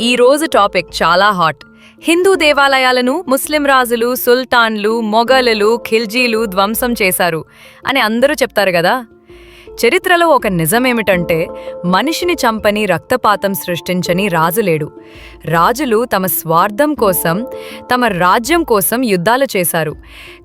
ఈ రోజు టాపిక్ చాలా హాట్. హిందూ దేవాలయాలను ముస్లిం రాజులు సుల్తాన్లు మొఘలులు ఖిల్జీలు ధ్వంసం చేశారు. అని అందరూ చెప్తారు కదా? చరిత్రలో ఒక నిజమేమిటంటే మనిషిని చంపని రక్తపాతం సృష్టించని రాజు లేడు. రాజులు తమ స్వార్థం కోసం తమ రాజ్యం కోసం యుద్ధాలు చేశారు.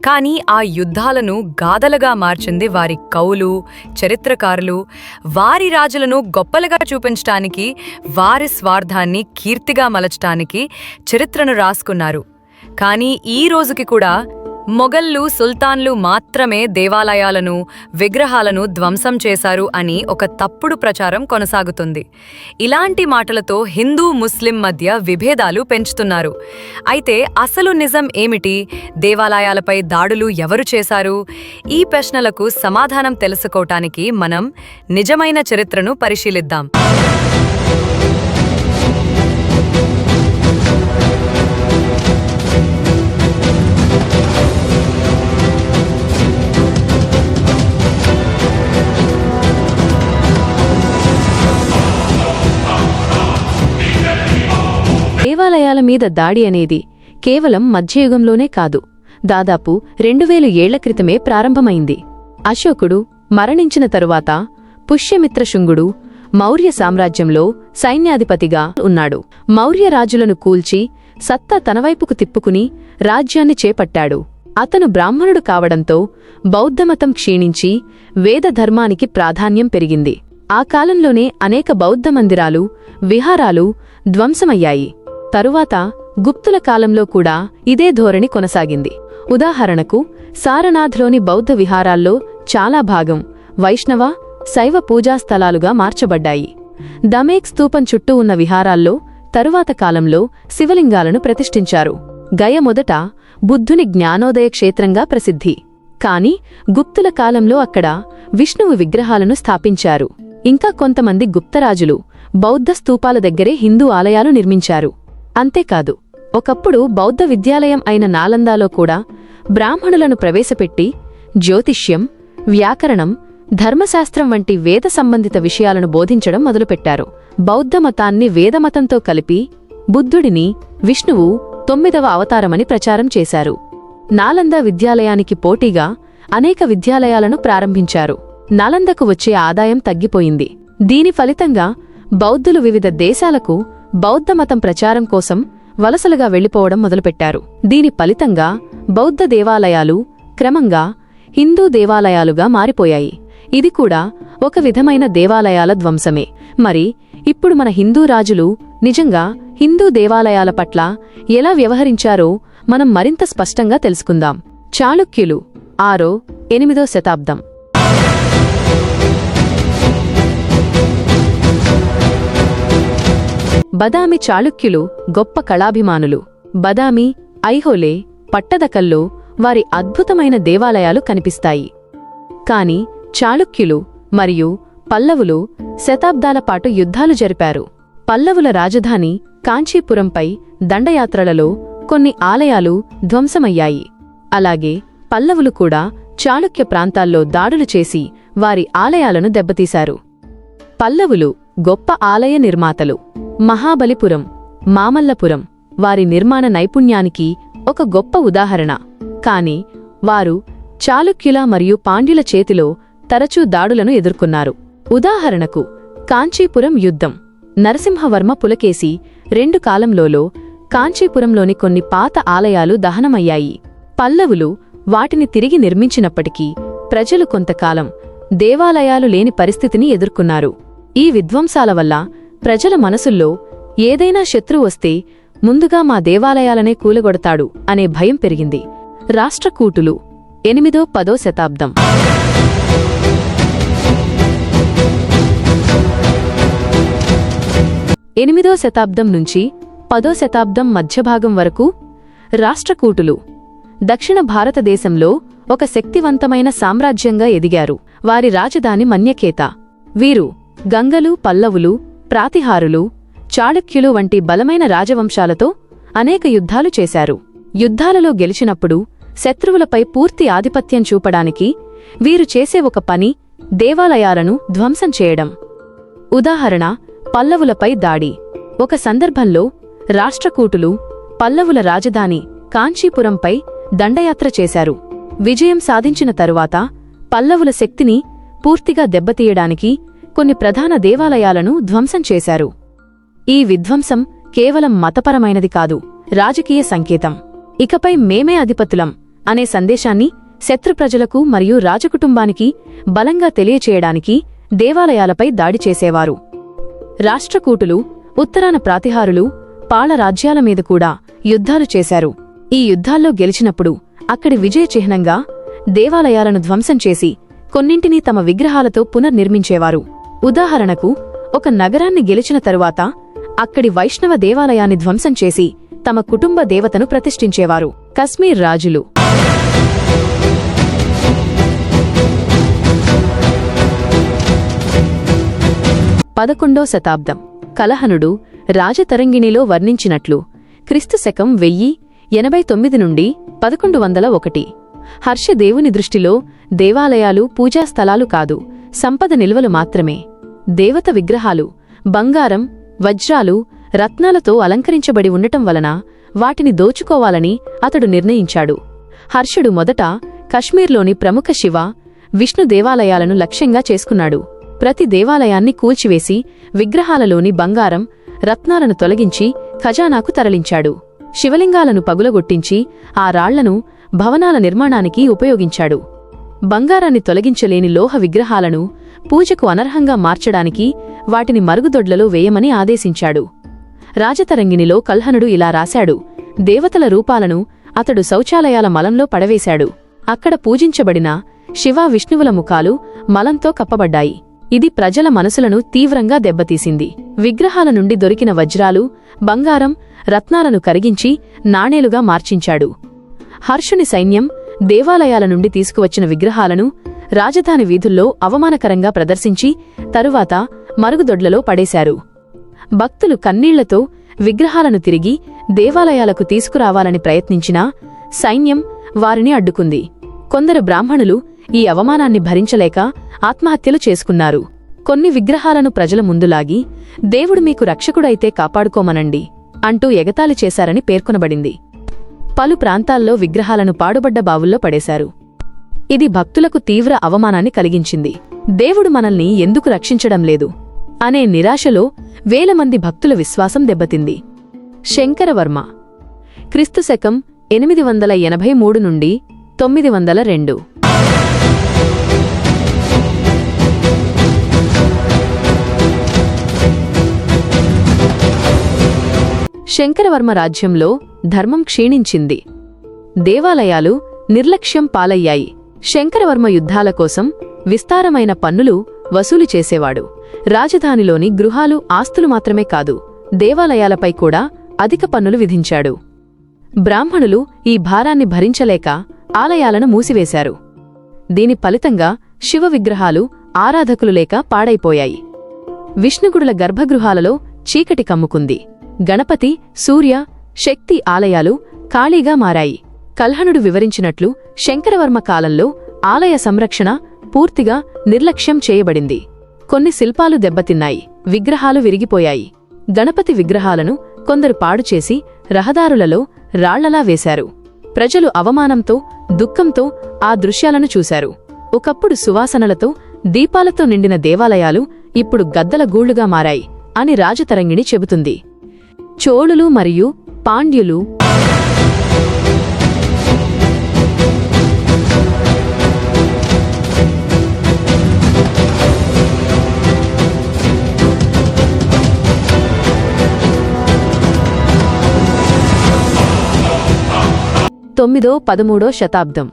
కానీ ఆ యుద్ధాలను గాథలుగా మార్చింది వారి కవులు చరిత్రకారులు. వారి రాజులను గొప్పలుగా చూపించటానికి వారి స్వార్థాన్ని కీర్తిగా మలచటానికి చరిత్రను రాసుకున్నారు. కానీ ఈ రోజుకి కూడా మొఘళ్ళు సుల్తాన్లు మాత్రమే దేవాలయాలను విగ్రహాలను ధ్వంసం చేశారు అని ఒక తప్పుడు ప్రచారం కొనసాగుతుంది. ఇలాంటి మాటలతో హిందూ ముస్లిం మధ్య విభేదాలు పెంచుతున్నారు. అయితే అసలు నిజం ఏమిటి? దేవాలయాలపై దాడులు ఎవరు చేశారు? ఈ ప్రశ్నలకు సమాధానం తెలుసుకోవటానికి మనం నిజమైన చరిత్రను పరిశీలిద్దాం. దేవాలయాల మీద దాడి అనేది కేవలం మధ్యయుగంలోనే కాదు. దాదాపు రెండు వేలు ఏళ్ళ క్రితమే ప్రారంభమైంది. అశోకుడు మరణించిన తరువాత పుష్యమిత్ర శుంగుడు మౌర్య సామ్రాజ్యంలో సైన్యాధిపతిగా ఉన్నాడు. మౌర్య రాజులను కూల్చి సత్తా తనవైపుకు తిప్పుకుని రాజ్యాన్ని చేపట్టాడు. అతను బ్రాహ్మణుడు కావడంతో బౌద్ధమతం క్షీణించి వేదధర్మానికి ప్రాధాన్యం పెరిగింది. ఆ కాలంలోనే అనేక బౌద్ధ మందిరాలు విహారాలు ధ్వంసమయ్యాయి. తరువాత గుప్తుల కాలంలో కూడా ఇదే ధోరణి కొనసాగింది. ఉదాహరణకు సారనాథ్లోని బౌద్ధ విహారాల్లో చాలా భాగం వైష్ణవ శైవ పూజాస్థలాలుగా మార్చబడ్డాయి. దమేక్ స్తూపం చుట్టూ ఉన్న విహారాల్లో తరువాత కాలంలో శివలింగాలను ప్రతిష్ఠించారు. గయ మొదట బుద్ధుని జ్ఞానోదయ క్షేత్రంగా ప్రసిద్ధి. కాని గుప్తుల కాలంలో అక్కడ విష్ణువు విగ్రహాలను స్థాపించారు. ఇంకా కొంతమంది గుప్తరాజులు బౌద్ధ స్తూపాల దగ్గరే హిందూ ఆలయాలు నిర్మించారు. అంతేకాదు ఒకప్పుడు బౌద్ధ విద్యాలయం అయిన నాలందాలో కూడా బ్రాహ్మణులను ప్రవేశపెట్టి జ్యోతిష్యం వ్యాకరణం ధర్మశాస్త్రం వంటి వేద సంబంధిత విషయాలను బోధించడం మొదలుపెట్టారు. బౌద్ధ మతాన్ని వేదమతంతో కలిపి బుద్ధుడిని విష్ణువు తొమ్మిదవ అవతారమని ప్రచారం చేశారు. నాలంద విద్యాలయానికి పోటీగా అనేక విద్యాలయాలను ప్రారంభించారు. నాలందకు వచ్చే ఆదాయం తగ్గిపోయింది. దీని ఫలితంగా బౌద్ధులు వివిధ దేశాలకు బౌద్ధమతం ప్రచారం కోసం వలసలుగా వెళ్ళిపోవడం మొదలుపెట్టారు. దీని ఫలితంగా బౌద్ధ దేవాలయాలు క్రమంగా హిందూ దేవాలయాలుగా మారిపోయాయి. ఇది కూడా ఒక విధమైన దేవాలయాల ధ్వంసమే. మరి ఇప్పుడు మన హిందూ రాజులు నిజంగా హిందూ దేవాలయాల పట్ల ఎలా వ్యవహరించారో మనం మరింత స్పష్టంగా తెలుసుకుందాం. చాళుక్యులు ఆరో ఎనిమిదో శతాబ్దం. బదామి చాళుక్యులు గొప్ప కళాభిమానులు. బదామి ఐహోలే పట్టదకల్లో వారి అద్భుతమైన దేవాలయాలు కనిపిస్తాయి. కాని చాళుక్యులు మరియు పల్లవులు శతాబ్దాల పాటు యుద్ధాలు జరిపారు. పల్లవుల రాజధాని కాంచీపురంపై దండయాత్రలలో కొన్ని ఆలయాలు ధ్వంసమయ్యాయి. అలాగే పల్లవులు కూడా చాళుక్య ప్రాంతాల్లో దాడులు చేసి వారి ఆలయాలను దెబ్బతీశారు. పల్లవులు గొప్ప ఆలయ నిర్మాతలు. మహాబలిపురం మామల్లపురం వారి నిర్మాణ నైపుణ్యానికి ఒక గొప్ప ఉదాహరణ. కాని వారు చాళుక్యుల మరియు పాండ్యుల చేతిలో తరచూ దాడులను ఎదుర్కొన్నారు. ఉదాహరణకు కాంచీపురం యుద్ధం. నరసింహవర్మ పులకేసి రెండు కాలంలోలో కాంచీపురంలోని కొన్ని పాత ఆలయాలు దహనమయ్యాయి. పల్లవులు వాటిని తిరిగి నిర్మించినప్పటికీ ప్రజలు కొంతకాలం దేవాలయాలు లేని పరిస్థితిని ఎదుర్కొన్నారు. ఈ విధ్వంసాల వల్ల ప్రజల మనసుల్లో ఏదైనా శత్రువు వస్తే ముందుగా మా దేవాలయాలనే కూలగొడతాడు అనే భయం పెరిగింది. రాష్ట్రకూటులు ఎనిమిదో పదో శతాబ్దం. ఎనిమిదో శతాబ్దం నుంచి పదో శతాబ్దం మధ్యభాగం వరకు రాష్ట్రకూటులు దక్షిణ భారతదేశంలో ఒక శక్తివంతమైన సామ్రాజ్యంగా ఎదిగారు. వారి రాజధాని మన్యకేత. వీరు గంగలు పల్లవులు ప్రాతిహారులు చాళుక్యులు వంటి బలమైన రాజవంశాలతో అనేక యుద్ధాలు చేశారు. యుద్ధాలలో గెలిచినప్పుడు శత్రువులపై పూర్తి ఆధిపత్యం చూపడానికి వీరు చేసే ఒక పని దేవాలయాలను ధ్వంసం చేయడం. ఉదాహరణ పల్లవులపై దాడి. ఒక సందర్భంలో రాష్ట్రకూటులు పల్లవుల రాజధాని కాంచీపురంపై దండయాత్ర చేశారు. విజయం సాధించిన తరువాత పల్లవుల శక్తిని పూర్తిగా దెబ్బతీయడానికి కొన్ని ప్రధాన దేవాలయాలను ధ్వంసం చేశారు. ఈ విధ్వంసం కేవలం మతపరమైనది కాదు రాజకీయ సంకేతం. ఇకపై మేమే అధిపతులం అనే సందేశాన్ని శత్రు ప్రజలకు మరియు రాజకుటుంబానికి బలంగా తెలియచేయడానికి దేవాలయాలపై దాడి చేసేవారు. రాష్ట్రకూటులు ఉత్తరాన ప్రాతిహారులు పాళరాజ్యాల మీద కూడా యుద్ధాలు చేశారు. ఈ యుద్ధాల్లో గెలిచినప్పుడు అక్కడి విజయ చిహ్నంగా దేవాలయాలను ధ్వంసం చేసి కొన్నింటిని తమ విగ్రహాలతో పునర్నిర్మించేవారు. ఉదాహరణకు ఒక నగరాన్ని గెలిచిన తరువాత అక్కడి వైష్ణవ దేవాలయాన్ని ధ్వంసం చేసి తమ కుటుంబ దేవతను ప్రతిష్ఠించేవారు. కశ్మీర్ రాజులు. పదకొండో శతాబ్దం. కలహనుడు రాజతరంగిణిలో వర్ణించినట్లు క్రిస్తు శకం వెయ్యి ఎనభై తొమ్మిది నుండి పదకొండు వందల ఒకటి. హర్షదేవుని దృష్టిలో దేవాలయాలు పూజాస్థలాలు కాదు సంపద నిల్వలు మాత్రమే. దేవత విగ్రహాలు బంగారం వజ్రాలు రత్నాలతో అలంకరించబడి ఉండటం వలన వాటిని దోచుకోవాలని అతడు నిర్ణయించాడు. హర్షుడు మొదట కశ్మీర్లోని ప్రముఖ శివ విష్ణు దేవాలయాలను లక్ష్యంగా చేసుకున్నాడు. ప్రతి దేవాలయాన్ని కూల్చివేసి విగ్రహాలలోని బంగారం రత్నాలను తొలగించి ఖజానాకు తరలించాడు. శివలింగాలను పగులగొట్టించి ఆ రాళ్ళను భవనాల నిర్మాణానికి ఉపయోగించాడు. బంగారాన్ని తొలగించలేని లోహ విగ్రహాలను పూజకు అనర్హంగా మార్చడానికి వాటిని మరుగుదొడ్లలో వేయమని ఆదేశించాడు. రాజతరంగిణిలో కల్హనుడు ఇలా రాశాడు. దేవతల రూపాలను అతడు శౌచాలయాల మలంలో పడవేశాడు. అక్కడ పూజించబడిన శివ విష్ణువుల ముఖాలు మలంతో కప్పబడ్డాయి. ఇది ప్రజల మనసులను తీవ్రంగా దెబ్బతీసింది. విగ్రహాల నుండి దొరికిన వజ్రాలు బంగారం రత్నాలను కరిగించి నాణేలుగా మార్చించాడు. హర్షుని సైన్యం దేవాలయాల నుండి తీసుకువచ్చిన విగ్రహాలను రాజధాని వీధుల్లో అవమానకరంగా ప్రదర్శించి తరువాత మరుగుదొడ్లలో పడేశారు. భక్తులు కన్నీళ్ళతో విగ్రహాలను తిరిగి దేవాలయాలకు తీసుకురావాలని ప్రయత్నించినా సైన్యం వారిని అడ్డుకుంది. కొందరు బ్రాహ్మణులు ఈ అవమానాన్ని భరించలేక ఆత్మహత్యలు చేసుకున్నారు. కొన్ని విగ్రహాలను ప్రజల ముందులాగి దేవుడు మీకు రక్షకుడైతే కాపాడుకోమనండి అంటూ ఎగతాళి చేశారని పేర్కొనబడింది. పలు ప్రాంతాల్లో విగ్రహాలను పాడుబడ్డ బావుల్లో పడేశారు. ఇది భక్తులకు తీవ్ర అవమానాన్ని కలిగించింది. దేవుడు మనల్ని ఎందుకు రక్షించడం లేదు? అనే నిరాశలో వేల మంది భక్తుల విశ్వాసం దెబ్బతింది. శంకరవర్మ. క్రిస్తు శకం ఎనిమిది వందల ఎనభై మూడు నుండి తొమ్మిది వందల రెండు. శంకరవర్మ రాజ్యంలో ధర్మం క్షీణించింది. దేవాలయాలు నిర్లక్ష్యం పాలయ్యాయి. శంకరవర్మ యుద్ధాల కోసం విస్తారమైన పన్నులు వసూలు చేసేవాడు. రాజధానిలోని గృహాలు ఆస్తులు మాత్రమే కాదు దేవాలయాలపై కూడా అధిక పన్నులు విధించాడు. బ్రాహ్మణులు ఈ భారాన్ని భరించలేక ఆలయాలను మూసివేశారు. దీని ఫలితంగా శివ విగ్రహాలు ఆరాధకులు లేక పాడైపోయాయి. విష్ణుగుడుల గర్భగృహాలలో చీకటి కమ్ముకుంది. గణపతి సూర్య శక్తి ఆలయాలు ఖాళీగా మారాయి. కల్హణుడు వివరించినట్లు శంకరవర్మ కాలంలో ఆలయ సంరక్షణ పూర్తిగా నిర్లక్ష్యం చేయబడింది. కొన్ని శిల్పాలు దెబ్బతిన్నాయి విగ్రహాలు విరిగిపోయాయి. గణపతి విగ్రహాలను కొందరు పాడుచేసి రహదారులలో రాళ్ళలా వేశారు. ప్రజలు అవమానంతో దుఃఖంతో ఆ దృశ్యాలను చూశారు. ఒకప్పుడు సువాసనలతో దీపాలతో నిండిన దేవాలయాలు ఇప్పుడు గద్దల గూళ్ళుగా మారాయి అని రాజతరంగిణి చెబుతుంది. చోళులు మరియు పాండ్యులు తొమ్మిదో పదమూడో శతాబ్దం.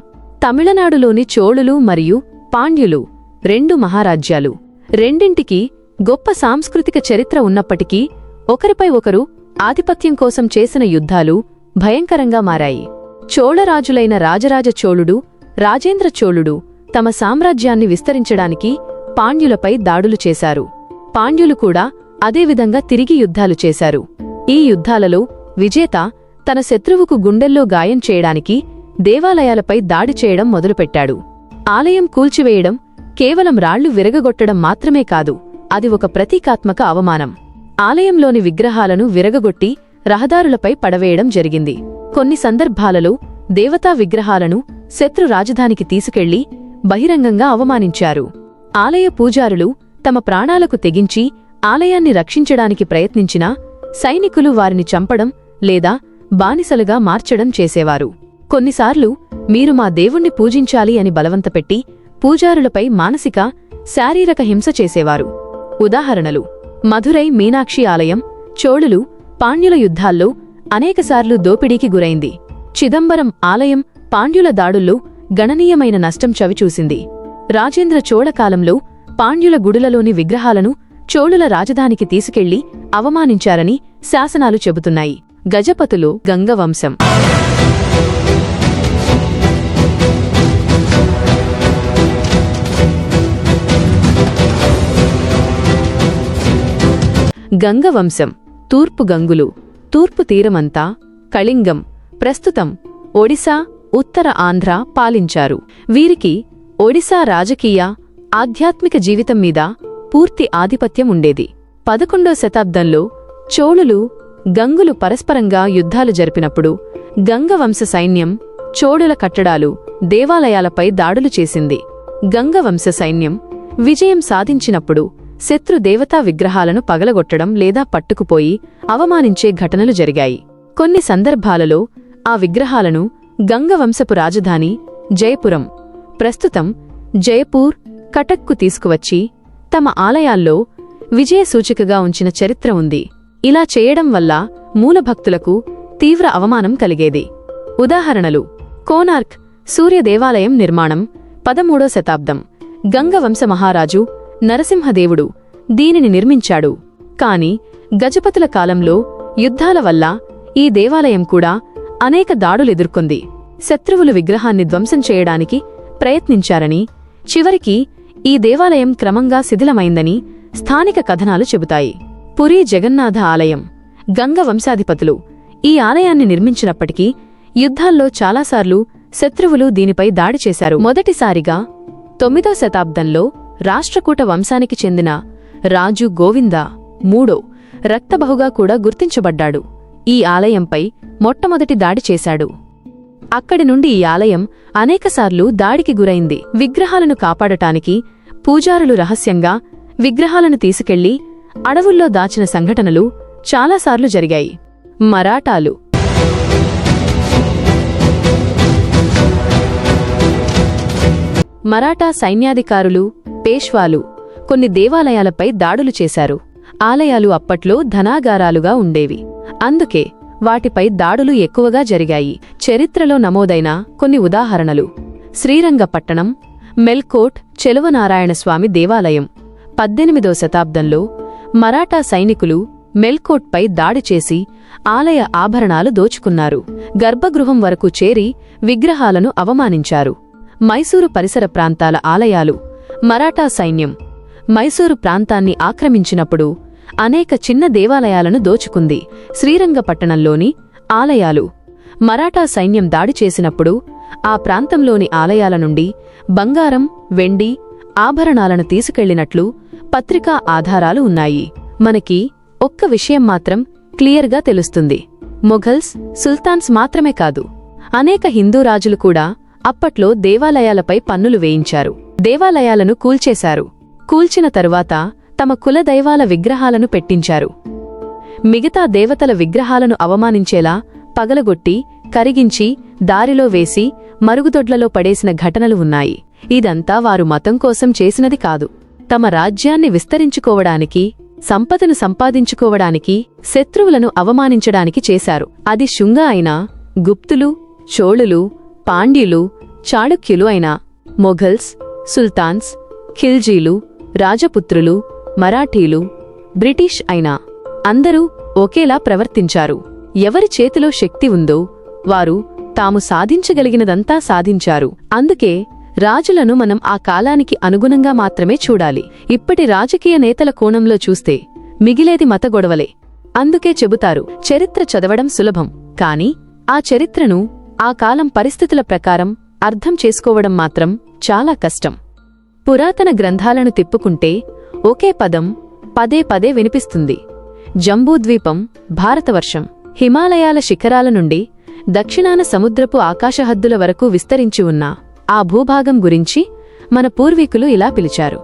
తమిళనాడులోని చోళులు మరియు పాండ్యులు రెండు మహారాజ్యాలు. రెండింటికి గొప్ప సాంస్కృతిక చరిత్ర ఉన్నప్పటికీ ఒకరిపై ఒకరు ఆధిపత్యం కోసం చేసిన యుద్ధాలు భయంకరంగా మారాయి. చోళరాజులైన రాజరాజ చోళుడు రాజేంద్ర చోళుడు తమ సామ్రాజ్యాన్ని విస్తరించడానికి పాండ్యులపై దాడులు చేశారు. పాండ్యులు కూడా అదేవిధంగా తిరిగి యుద్ధాలు చేశారు. ఈ యుద్ధాలలో విజేత తన శత్రువుకు గుండెల్లో గాయం చేయడానికి దేవాలయాలపై దాడి చేయడం మొదలుపెట్టాడు. ఆలయం కూల్చివేయడం కేవలం రాళ్ళు విరగగొట్టడం మాత్రమే కాదు అది ఒక ప్రతీకాత్మక అవమానం. ఆలయంలోని విగ్రహాలను విరగగొట్టి రహదారులపై పడవేయడం జరిగింది. కొన్ని సందర్భాలలో దేవతా విగ్రహాలను శత్రు రాజధానికి తీసుకెళ్ళి బహిరంగంగా అవమానించారు. ఆలయ పూజారులు తమ ప్రాణాలకు తెగించి ఆలయాన్ని రక్షించడానికి ప్రయత్నించినా సైనికులు వారిని చంపడం లేదా బానిసలుగా మార్చడం చేసేవారు. కొన్నిసార్లు మీరు మా దేవుణ్ణి పూజించాలి అని బలవంతపెట్టి పూజారులపై మానసిక శారీరక హింస చేసేవారు. ఉదాహరణలు మధురై మీనాక్షి ఆలయం చోళులు పాండ్యుల యుద్ధాల్లో అనేకసార్లు దోపిడీకి గురైంది. చిదంబరం ఆలయం పాండ్యుల దాడుల్లో గణనీయమైన నష్టం చవిచూసింది. రాజేంద్ర చోళ కాలంలో పాండ్యుల గుడులలోని విగ్రహాలను చోళుల రాజధానికి తీసుకెళ్ళి అవమానించారని శాసనాలు చెబుతున్నాయి. గజపతులు గంగవంశం. గంగవంశం తూర్పు గంగులు తూర్పు తీరమంతా కళింగం. ప్రస్తుతం ఒడిశా ఉత్తర ఆంధ్ర పాలించారు. వీరికి ఒడిశా రాజకీయ ఆధ్యాత్మిక జీవితం మీద పూర్తి ఆధిపత్యం ఉండేది. పదకొండో శతాబ్దంలో చోళులు గంగులు పరస్పరంగా యుద్ధాలు జరిపినప్పుడు గంగవంశ సైన్యం చోడుల కట్టడాలు దేవాలయాలపై దాడులు చేసింది. గంగవంశ సైన్యం విజయం సాధించినప్పుడు శత్రు దేవతా విగ్రహాలను పగలగొట్టడం లేదా పట్టుకుపోయి అవమానించే ఘటనలు జరిగాయి. కొన్ని సందర్భాలలో ఆ విగ్రహాలను గంగవంశపు రాజధాని జయపురం ప్రస్తుతం జయపూర్ కటక్కు తీసుకువచ్చి తమ ఆలయాల్లో విజయ సూచికగా ఉంచిన చరిత్ర ఉంది. ఇలా చేయడం వల్ల మూలభక్తులకు తీవ్ర అవమానం కలిగేది. ఉదాహరణలు కోనార్క్ సూర్య దేవాలయం నిర్మాణం పదమూడో శతాబ్దం. గంగవంశ మహారాజు నరసింహదేవుడు దీనిని నిర్మించాడు. కాని గజపతుల కాలంలో యుద్ధాల వల్ల ఈ దేవాలయం కూడా అనేక దాడులెదుర్కొంది శత్రువులు విగ్రహాన్ని ధ్వంసం చేయడానికి ప్రయత్నించారని చివరికి ఈ దేవాలయం క్రమంగా శిథిలమైందని స్థానిక కథనాలు చెబుతాయి. పురీ జగన్నాథ ఆలయం. గంగ వంశాధిపతులు. ఈ ఆలయాన్ని నిర్మించినప్పటికీ యుద్ధాల్లో చాలాసార్లు శత్రువులు దీనిపై దాడి చేశారు. మొదటిసారిగా తొమ్మిదో శతాబ్దంలో రాష్ట్రకూట వంశానికి చెందిన రాజు గోవింద మూడో రక్తబహుగా కూడా గుర్తించబడ్డాడు. ఈ ఆలయంపై మొట్టమొదటి దాడి చేశాడు. అక్కడి నుండి ఈ ఆలయం అనేకసార్లు దాడికి గురైంది. విగ్రహాలను కాపాడటానికి పూజారులు రహస్యంగా విగ్రహాలను తీసుకెళ్ళి అడవుల్లో దాచిన సంఘటనలు చాలాసార్లు జరిగాయి. మరాఠాలు. మరాఠా సైన్యాధికారులు పేష్వాలు కొన్ని దేవాలయాలపై దాడులు చేశారు. ఆలయాలు అప్పట్లో ధనాగారాలుగా ఉండేవి. అందుకే వాటిపై దాడులు ఎక్కువగా జరిగాయి. చరిత్రలో నమోదైన కొన్ని ఉదాహరణలు. శ్రీరంగపట్టణం మెల్కోట్ చెలువనారాయణస్వామి దేవాలయం. పద్దెనిమిదో శతాబ్దంలో మరాఠా సైనికులు మెల్కోట్పై దాడి చేసి ఆలయ ఆభరణాలు దోచుకున్నారు. గర్భగృహం వరకు చేరి విగ్రహాలను అవమానించారు. మైసూరు పరిసర ప్రాంతాల ఆలయాలు మరాఠా సైన్యం మైసూరు ప్రాంతాన్ని ఆక్రమించినప్పుడు అనేక చిన్న దేవాలయాలను దోచుకుంది. శ్రీరంగపట్టణంలోని ఆలయాలు మరాఠా సైన్యం దాడి చేసినప్పుడు ఆ ప్రాంతంలోని ఆలయాల నుండి బంగారం వెండి ఆభరణాలను తీసుకెళ్ళినట్లు పత్రికా ఆధారాలు ఉన్నాయి. మనకి ఒక్క విషయం మాత్రం క్లియర్గా తెలుస్తుంది. మొఘల్స్ సుల్తాన్స్ మాత్రమే కాదు. అనేక హిందూ రాజులు కూడా అప్పట్లో దేవాలయాలపై పన్నులు వేయించారు. దేవాలయాలను కూల్చేశారు. కూల్చిన తరువాత తమ కులదైవాల విగ్రహాలను పెట్టించారు. మిగతా దేవతల విగ్రహాలను అవమానించేలా పగలగొట్టి కరిగించి దారిలో వేసి మరుగుదొడ్లలో పడేసిన ఘటనలు ఉన్నాయి. ఇదంతా వారు మతం కోసం చేసినది కాదు. తమ రాజ్యాన్ని విస్తరించుకోవడానికి సంపదను సంపాదించుకోవడానికి శత్రువులను అవమానించడానికి చేశారు. అది శుంగ అయినా గుప్తులు చోళులు పాండ్యులు చాళుక్యులు అయినా మొఘల్స్ సుల్తాన్స్ ఖిల్జీలు రాజపుత్రులు మరాఠీలు బ్రిటిష్ అయినా అందరూ ఒకేలా ప్రవర్తించారు. ఎవరి చేతిలో శక్తి ఉందో వారు తాము సాధించగలిగినదంతా సాధించారు. అందుకే రాజులను మనం ఆ కాలానికి అనుగుణంగా మాత్రమే చూడాలి. ఇప్పటి రాజకీయ నేతల కోణంలో చూస్తే మిగిలేది మత గొడవలే. అందుకే చెబుతారు చరిత్ర చదవడం సులభం. కాని ఆ చరిత్రను ఆ కాలం పరిస్థితుల ప్రకారం అర్థం చేసుకోవడం మాత్రం చాలా కష్టం. పురాతన గ్రంథాలను తిప్పుకుంటే ఒకే పదం పదే పదే వినిపిస్తుంది. జంబూద్వీపం భారతవర్షం హిమాలయాల శిఖరాల నుండి దక్షిణాన సముద్రపు ఆకాశహద్దుల వరకు విస్తరించి ఉన్న ఆ భూభాగం గురించి మన పూర్వీకులు ఇలా పిలిచారు.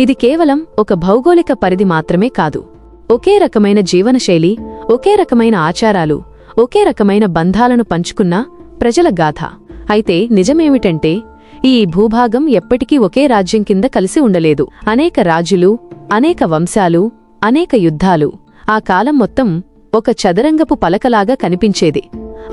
ఇది కేవలం ఒక భౌగోళిక పరిధి మాత్రమే కాదు. ఒకే రకమైన జీవనశైలి ఒకే రకమైన ఆచారాలు ఒకే రకమైన బంధాలను పంచుకున్న ప్రజల గాథ. అయితే నిజమేమిటంటే ఈ భూభాగం ఎప్పటికీ ఒకే రాజ్యం కింద కలిసి ఉండలేదు. అనేక రాజులు అనేక వంశాలు అనేక యుద్ధాలు ఆ కాలం మొత్తం ఒక చదరంగపు పలకలాగా కనిపించేది.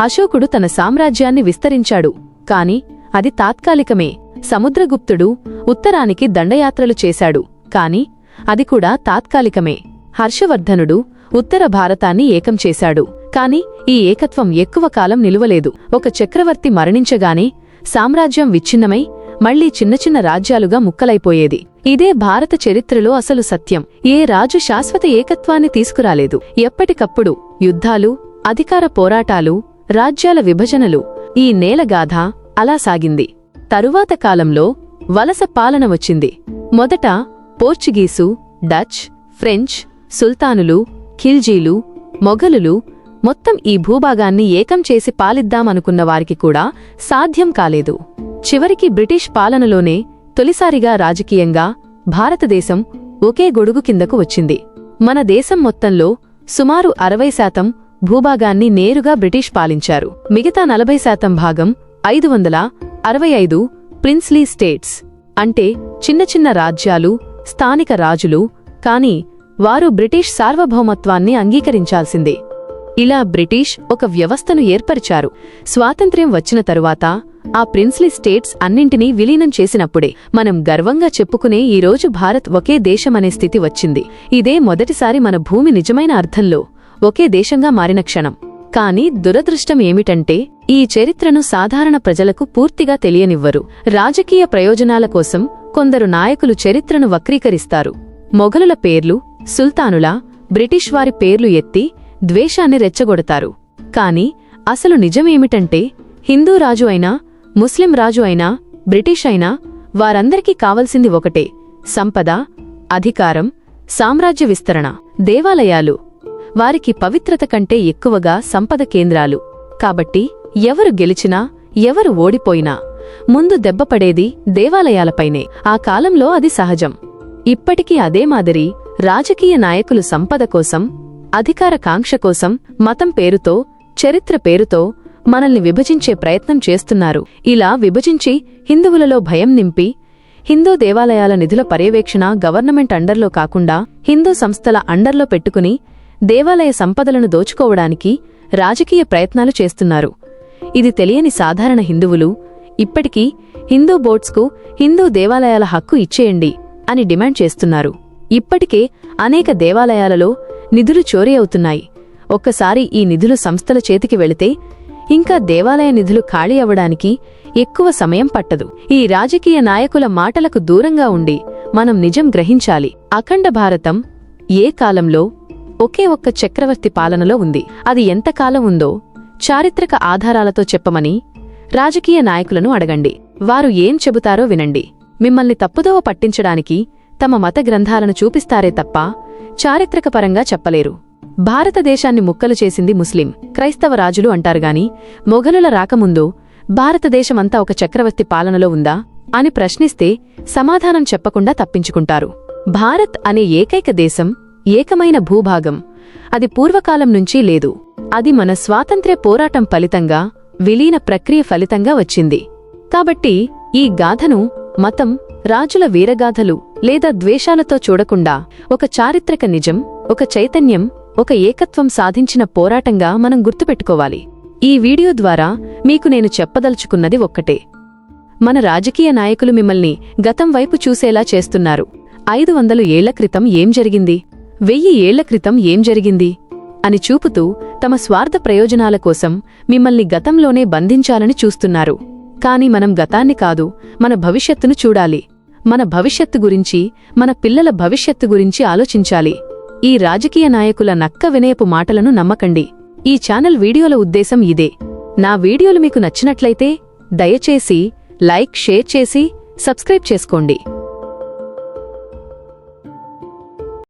అశోకుడు తన సామ్రాజ్యాన్ని విస్తరించాడు. కాని అది తాత్కాలికమే. సముద్రగుప్తుడు ఉత్తరానికి దండయాత్రలు చేశాడు. కాని అది కూడా తాత్కాలికమే. హర్షవర్ధనుడు ఉత్తర భారతాన్ని ఏకం చేశాడు. కాని ఈ ఏకత్వం ఎక్కువ కాలం నిలువలేదు. ఒక చక్రవర్తి మరణించగానే సామ్రాజ్యం విచ్ఛిన్నమై మళ్ళీ చిన్న చిన్న రాజ్యాలుగా ముక్కలైపోయేది. ఇదే భారత చరిత్రలో అసలు సత్యం. ఏ రాజు శాశ్వత ఏకత్వాన్ని తీసుకురాలేదు. ఎప్పటికప్పుడు యుద్ధాలు అధికార పోరాటాలు రాజ్యాల విభజనలు ఈ నేలగాథ అలా సాగింది. తరువాత కాలంలో వలస పాలన వచ్చింది. మొదట పోర్చుగీసు డచ్ ఫ్రెంచ్ సుల్తానులు ఖిల్జీలు మొఘలులు మొత్తం ఈ భూభాగాన్ని ఏకం చేసి పాలిద్దామనుకున్న వారికి కూడా సాధ్యం కాలేదు. చివరికి బ్రిటిష్ పాలనలోనే తొలిసారిగా రాజకీయంగా భారతదేశం ఒకే గొడుగు కిందకు వచ్చింది. మన దేశం మొత్తంలో సుమారు అరవై శాతం భూభాగాన్ని నేరుగా బ్రిటిష్ పాలించారు. మిగతా నలభై శాతం భాగం ఐదు వందల అరవై ఐదు ప్రిన్స్లీ స్టేట్స్. అంటే చిన్న చిన్న రాజ్యాలు స్థానిక రాజులు కానీ వారు బ్రిటిష్ సార్వభౌమత్వాన్ని అంగీకరించాల్సిందే. ఇలా బ్రిటిష్ ఒక వ్యవస్థను ఏర్పరిచారు. స్వాతంత్ర్యం వచ్చిన తరువాత ఆ ప్రిన్స్లీ స్టేట్స్ అన్నింటినీ విలీనం చేసినప్పుడే మనం గర్వంగా చెప్పుకునే ఈరోజు భారత్ ఒకే దేశమనే స్థితి వచ్చింది. ఇదే మొదటిసారి మన భూమి నిజమైన అర్థంలో ఒకే దేశంగా మారిన క్షణం. కాని దురదృష్టం ఏమిటంటే ఈ చరిత్రను సాధారణ ప్రజలకు పూర్తిగా తెలియనివ్వరు. రాజకీయ ప్రయోజనాల కోసం కొందరు నాయకులు చరిత్రను వక్రీకరిస్తారు. మొఘలుల పేర్లు సుల్తానుల బ్రిటిష్ వారి పేర్లు ఎత్తి ద్వేషాన్ని రెచ్చగొడతారు. కాని అసలు నిజమేమిటంటే హిందూ రాజు అయినా ముస్లిం రాజు అయినా బ్రిటిష్ అయినా వారందరికీ కావలసింది ఒకటే సంపద అధికారం సామ్రాజ్య విస్తరణ దేవాలయాలు. వారికి పవిత్రత కంటే ఎక్కువగా సంపద కేంద్రాలు. కాబట్టి ఎవరు గెలిచినా ఎవరు ఓడిపోయినా ముందు దెబ్బపడేది దేవాలయాలపైనే. ఆ కాలంలో అది సహజం. ఇప్పటికీ అదే మాదిరి రాజకీయ నాయకులు సంపద కోసం అధికార కాంక్ష కోసం మతం పేరుతో చరిత్ర పేరుతో మనల్ని విభజించే ప్రయత్నం చేస్తున్నారు. ఇలా విభజించి హిందువులలో భయం నింపి హిందూ దేవాలయాల నిధుల పర్యవేక్షణ గవర్నమెంట్ అండర్లో కాకుండా హిందూ సంస్థల అండర్లో పెట్టుకుని దేవాలయ సంపదలను దోచుకోవడానికి రాజకీయ ప్రయత్నాలు చేస్తున్నారు. ఇది తెలియని సాధారణ హిందువులు ఇప్పటికీ హిందూ బోట్స్కు హిందూ దేవాలయాల హక్కు ఇచ్చేయండి అని డిమాండ్ చేస్తున్నారు. ఇప్పటికే అనేక దేవాలయాలలో నిధులు చోరీ అవుతున్నాయి. ఒక్కసారి ఈ నిధులు సంస్థల చేతికి వెళితే ఇంకా దేవాలయ నిధులు ఖాళీ అవ్వడానికి ఎక్కువ సమయం పట్టదు. ఈ రాజకీయ నాయకుల మాటలకు దూరంగా ఉండి మనం నిజం గ్రహించాలి. అఖండ భారతం ఏ కాలంలో ఒకే ఒక్క చక్రవర్తి పాలనలో ఉంది. అది ఎంతకాలం ఉందో చారిత్రక ఆధారాలతో చెప్పమని రాజకీయ నాయకులను అడగండి. వారు ఏం చెబుతారో వినండి. మిమ్మల్ని తప్పుదోవ పట్టించడానికి తమ మత గ్రంథాలను చూపిస్తారే తప్ప చారిత్రకపరంగా చెప్పలేరు. భారతదేశాన్ని ముక్కలు చేసింది ముస్లిం క్రైస్తవ రాజులు అంటారుగాని మొఘలుల రాకముందు భారతదేశమంతా ఒక చక్రవర్తి పాలనలో ఉందా అని ప్రశ్నిస్తే సమాధానం చెప్పకుండా తప్పించుకుంటారు. భారత్ అనే ఏకైక దేశం ఏకమైన భూభాగం అది పూర్వకాలం నుంచీ లేదు. అది మన స్వాతంత్ర్య పోరాటం ఫలితంగా విలీన ప్రక్రియ ఫలితంగా వచ్చింది. కాబట్టి ఈ గాథను మతం రాజుల వీరగాథలు లేదా ద్వేషాలతో చూడకుండా ఒక చారిత్రక నిజం ఒక చైతన్యం ఒక ఏకత్వం సాధించిన పోరాటంగా మనం గుర్తుపెట్టుకోవాలి. ఈ వీడియో ద్వారా మీకు నేను చెప్పదలుచుకున్నది ఒక్కటే. మన రాజకీయ నాయకులు మిమ్మల్ని గతం వైపు చూసేలా చేస్తున్నారు. ఐదు వందలు ఏళ్ళ క్రితం ఏం జరిగింది? వెయ్యి ఏళ్ళ క్రితం ఏం జరిగింది? అని చూపుతూ తమ స్వార్థ ప్రయోజనాల కోసం మిమ్మల్ని గతంలోనే బంధించాలని చూస్తున్నారు. కాని మనం గతాన్ని కాదు మన భవిష్యత్తును చూడాలి. మన భవిష్యత్తు గురించి మన పిల్లల భవిష్యత్తు గురించి ఆలోచించాలి. ఈ రాజకీయ నాయకుల నక్క వినయపు మాటలను నమ్మకండి. ఈ ఛానల్ వీడియోల ఉద్దేశం ఇదే. నా వీడియోలు మీకు నచ్చినట్లయితే దయచేసి లైక్ షేర్ చేసి సబ్స్క్రైబ్ చేసుకోండి.